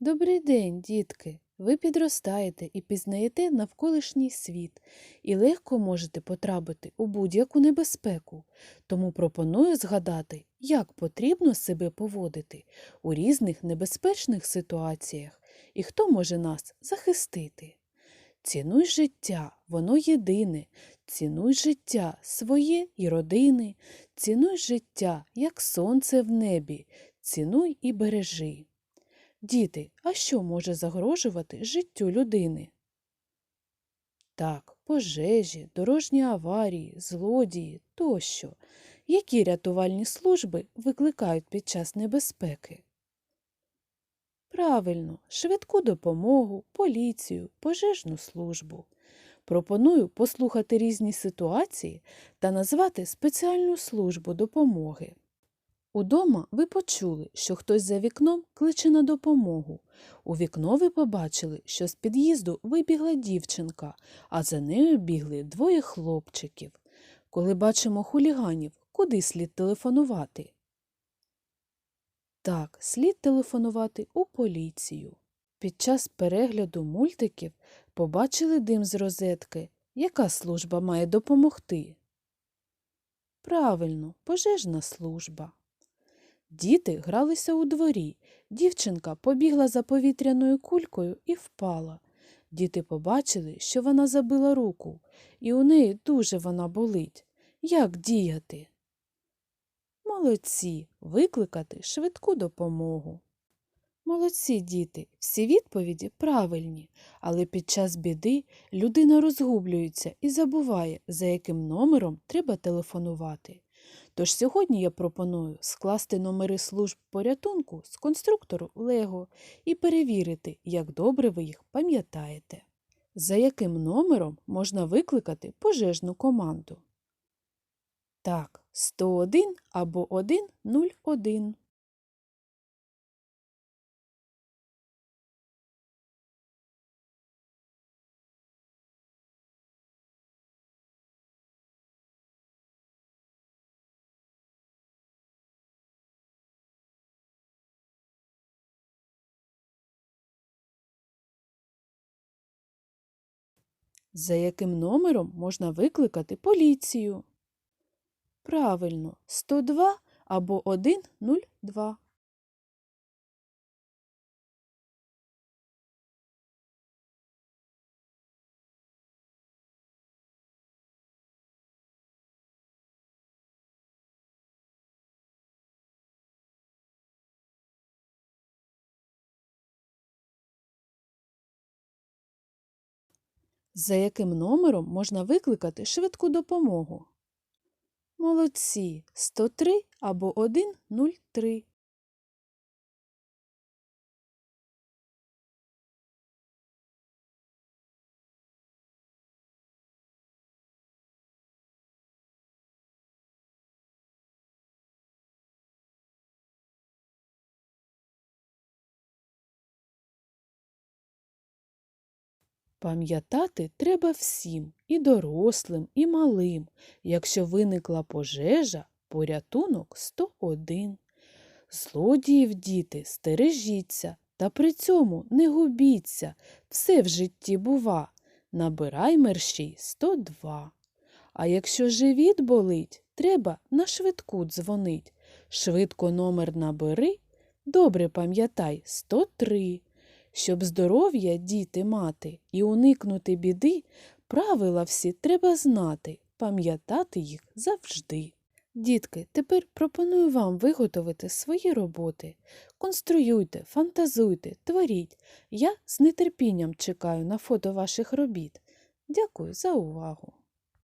Добрий день, дітки! Ви підростаєте і пізнаєте навколишній світ, і легко можете потрапити у будь-яку небезпеку. Тому пропоную згадати, як потрібно себе поводити у різних небезпечних ситуаціях і хто може нас захистити. Цінуй життя, воно єдине, цінуй життя своє і родини, цінуй життя, як сонце в небі, цінуй і бережи. Діти, а що може загрожувати життю людини? Так, пожежі, дорожні аварії, злодії тощо. Які рятувальні служби викликають під час небезпеки? Правильно, швидку допомогу, поліцію, пожежну службу. Пропоную послухати різні ситуації та назвати спеціальну службу допомоги. Удома ви почули, що хтось за вікном кличе на допомогу. У вікно ви побачили, що з під'їзду вибігла дівчинка, а за нею бігли двоє хлопчиків. Коли бачимо хуліганів, куди слід телефонувати? Так, слід телефонувати у поліцію. Під час перегляду мультиків побачили дим з розетки. Яка служба має допомогти? Правильно, пожежна служба. Діти гралися у дворі. Дівчинка побігла за повітряною кулькою і впала. Діти побачили, що вона забила руку, і у неї дуже вона болить. Як діяти? Молодці, викликати швидку допомогу. Молодці діти, всі відповіді правильні, але під час біди людина розгублюється і забуває, за яким номером треба телефонувати. Тож сьогодні я пропоную скласти номери служб порятунку з конструктору Лего і перевірити, як добре ви їх пам'ятаєте. За яким номером можна викликати пожежну команду? Так, 101 або 101. За яким номером можна викликати поліцію? Правильно, 102 або 102. За яким номером можна викликати швидку допомогу? Молодці, 103 або 103. Пам'ятати треба всім, і дорослим, і малим. Якщо виникла пожежа, порятунок 101. Злодіїв, діти, стережіться, та при цьому не губіться. Все в житті бува. Набирай мерщій 102. А якщо живіт болить, треба на швидку дзвонить. Швидко номер набери, добре пам'ятай 103. Щоб здоров'я діти мати і уникнути біди, правила всі треба знати, пам'ятати їх завжди. Дітки, тепер пропоную вам виготовити свої роботи. Конструюйте, фантазуйте, творіть. Я з нетерпінням чекаю на фото ваших робіт. Дякую за увагу!